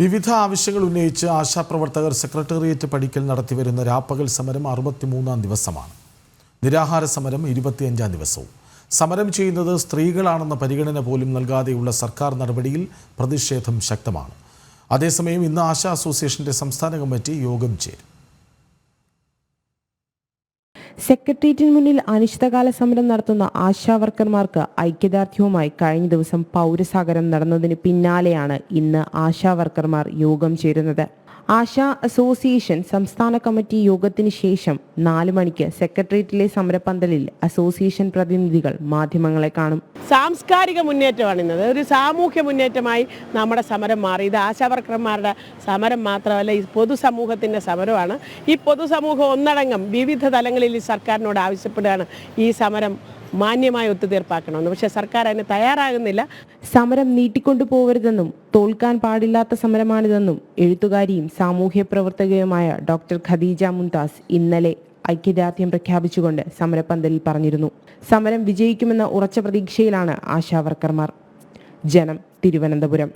വിവിധ ആവശ്യങ്ങൾ ഉന്നയിച്ച് ആശാപ്രവർത്തകർ സെക്രട്ടേറിയറ്റ് പടിക്കൽ നടത്തിവരുന്ന രാപ്പകൽ സമരം അറുപത്തിമൂന്നാം ദിവസമാണ്. നിരാഹാര സമരം ഇരുപത്തിയഞ്ചാം ദിവസവും. സമരം ചെയ്യുന്നത് സ്ത്രീകളാണെന്ന പരിഗണന പോലും നൽകാതെയുള്ള സർക്കാർ നടപടിയിൽ പ്രതിഷേധം ശക്തമാണ്. അതേസമയം ഇന്ന് ആശാ അസോസിയേഷന്റെ സംസ്ഥാന കമ്മിറ്റി യോഗം ചേരും. സെക്രട്ടേറിയറ്റിന് മുന്നിൽ അനിശ്ചിതകാല സമരം നടത്തുന്ന ആശാവർക്കർമാർക്ക് ഐക്യദാർഢ്യവുമായി കഴിഞ്ഞ ദിവസം പൗരസാഗരം നടന്നതിന് പിന്നാലെയാണ് ഇന്ന് ആശാവർക്കർമാർ യോഗം ചേരുന്നത്. ആശാ അസോസിയേഷൻ സംസ്ഥാന കമ്മിറ്റി യോഗത്തിന് ശേഷം നാല് മണിക്ക് സെക്രട്ടേറിയറ്റിലെ സമരപന്തലിൽ അസോസിയേഷൻ പ്രതിനിധികൾ മാധ്യമങ്ങളെ കാണും. സാംസ്കാരിക മുന്നേറ്റമാണ് ഇന്നത് ഒരു സാമൂഹ്യ മുന്നേറ്റമായി നമ്മുടെ സമരം മാറി. ഇത് ആശാവർക്കർമാരുടെ സമരം മാത്രമല്ല ഈ പൊതുസമൂഹത്തിന്റെ സമരമാണ്. ഈ പൊതുസമൂഹം ഒന്നടങ്കം വിവിധ തലങ്ങളിൽ സർക്കാരിനോട് ആവശ്യപ്പെടുകയാണ് ഈ സമരം മാന്യമായി ഒത്തുതീർപ്പാക്കണമെന്ന്. പക്ഷേ സർക്കാർ അതിന് തയ്യാറാകുന്നില്ല. സമരം നീട്ടിക്കൊണ്ടു പോകരുതെന്നും തോൽക്കാൻ പാടില്ലാത്ത സമരമാണിതെന്നും എഴുത്തുകാരിയും സാമൂഹ്യ പ്രവർത്തകയുമായ ഡോക്ടർ ഖദീജ മുംതാസ് ഇന്നലെ ഐക്യദാർഢ്യം പ്രഖ്യാപിച്ചുകൊണ്ട് സമരപ്പന്തലിൽ പറഞ്ഞിരുന്നു. സമരം വിജയിക്കുമെന്ന ഉറച്ച പ്രതീക്ഷയിലാണ് ആശാവർക്കർമാർ ജനം തിരുവനന്തപുരം.